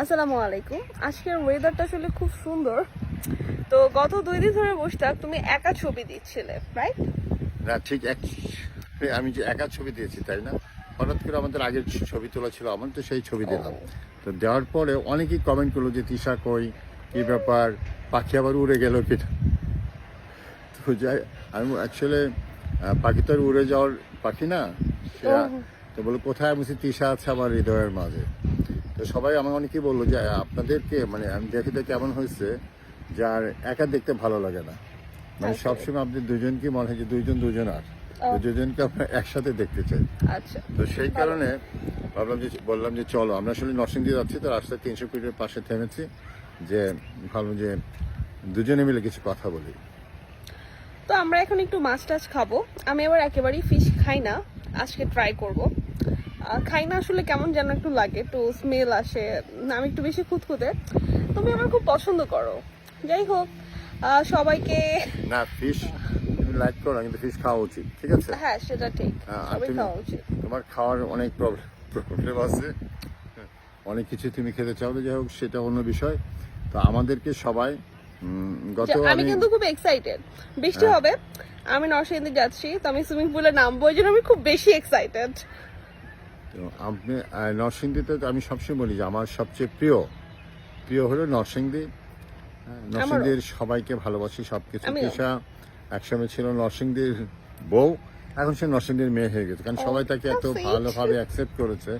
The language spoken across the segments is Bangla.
আসসালামু আলাইকুম। আজকের ওয়েদারটা আসলে খুব সুন্দর। তো গত দুই দিন ধরে বসতাক তুমি একা ছবি দিচ্ছিলে রাইট না ঠিক এক আমি যে একা ছবি দিয়েছি তাই না? হঠাৎ করে আমাদের আগের ছবি তোলা ছিল আমার তো সেই ছবি দিলাম। তো দেওয়ার পরে অনেকেই কমেন্ট করল যে তিশা কই? কি ব্যাপার? পাখি আবার উড়ে গেল কিনা? তো যাই আমি অ্যাকচুয়ালি পাখি তো উড়ে যাওয়ার পাখি না সে তো বলে কোথায়? আমি তিশা আছে আমার হৃদয়ের মাঝে। তো সবাই আমার অনেকেই বলল যে আপনাদেরকে মানে আমি দেখে দেখে কেমন হয়েছে যে আর একা দেখতে ভালো লাগে না। মানে সবসময় আপনি দুজনকে মনে হয় যে দুইজন দুজন আর। দুজনকে আমরা একসাথে দেখতে চাই। আচ্ছা। তো সেই কারণে ভাবলাম যে বললাম যে চলো আমরা আসলে নরসিংদী যাচ্ছি তো রাস্তায় তিনশো ফিটের পাশে থেমেছি যে ভাবলাম যে দুজনে মিলে কিছু কথা বলি। তো আমরা এখন একটু মাছ টাছ খাব। আমি আবার একেবারেই ফিশ খাই না। আজকে ট্রাই করব। খাই না আসলে কেমন যেন একটু লাগে একটু স্মেল আসে না, আমি একটু বেশি খুঁতখুঁতে। তুমি আমার খুব পছন্দ করো। যাই হোক সবাইকে না ফিশ লাইক করো কিন্তু ফিশ খাওয়া উচিত ঠিক আছে? হ্যাঁ সেটা ঠিক সবাই খাওয়া উচিত। তোমার খাওয়ার অনেক প্রবলেম আছে। অনেক কিছু তুমি খেতে চাও তো যাই হোক সেটা অন্য বিষয়। তো আমাদেরকে সবাই গত আমি আমি কিন্তু খুব এক্সাইটেড বৃষ্টি হ্যাঁ। হবে আমি নরসিংদী যাচ্ছি তো আমি সুইমিং পুলে নামবো ওই জন্য আমি খুব বেশি এক্সাইটেড তো আপনি নরসিংদীতে তো আমি সবসময় বলি যে আমার সবচেয়ে প্রিয় প্রিয় হলো নরসিংদী। হ্যাঁ, নরসিংদীর সবাইকে ভালোবাসি সব কিছু পেশা একসময় ছিল নরসিংদীর বউ এখন সে নরসিংদীর মেয়ে হয়ে গেছে। কারণ সবাই তাকে এত ভালোভাবে অ্যাকসেপ্ট করেছে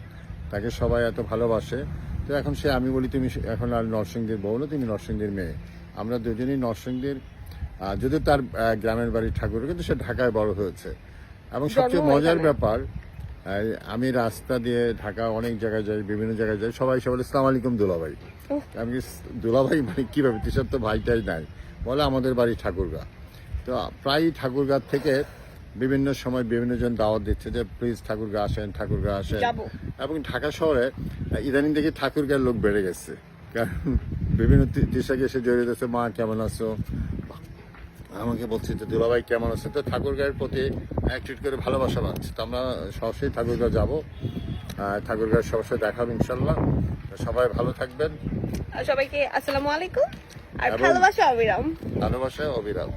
তাকে সবাই এত ভালোবাসে। তো এখন সে আমি বলি তুমি এখন আর নরসিংদীর বউ না তুমি নরসিংদীর মেয়ে। আমরা দুজনেই নরসিংদীর যদিও তার গ্রামের বাড়ির ঠাকুর কিন্তু সে ঢাকায় বড় হয়েছে। এবং সবচেয়ে মজার ব্যাপার আমি রাস্তা দিয়ে ঢাকা অনেক জায়গায় যাই বিভিন্ন জায়গায় যাই। সবাই সবাই সালাম আলাইকুম দুলাভাই। আমি দুলাভাই মানে কীভাবে তিসার তো ভাইটাই নাই। বলে আমাদের বাড়ি ঠাকুরগা। তো প্রায় ঠাকুরগা থেকে বিভিন্ন সময় বিভিন্ন জন দাওয়াত দিচ্ছে যে প্লিজ ঠাকুরগা আসেন ঠাকুরগা আসেন। এবং ঢাকা শহরে ইদানিং দেখি ঠাকুরগার লোক বেড়ে গেছে। কারণ বিভিন্ন তি- তিশাকে এসে জড়িয়ে দিচ্ছে মা কেমন আছো? আমাকে বলছে যে দুলাভাই কেমন আছে তো ঠাকুরগাঁয়ের প্রতি ট্রিট করে ভালোবাসা পাচ্ছে। তো আমরা সরাসরি ঠাকুরগাঁও যাব। ঠাকুরগাঁয়ের সবার সাথে দেখাবো ইনশাল্লাহ সবাই ভালো থাকবেন। আর সবাইকে আসসালামু আলাইকুম। আর ভালোবাসা অবিরাম। ভালোবাসা অবিরাম।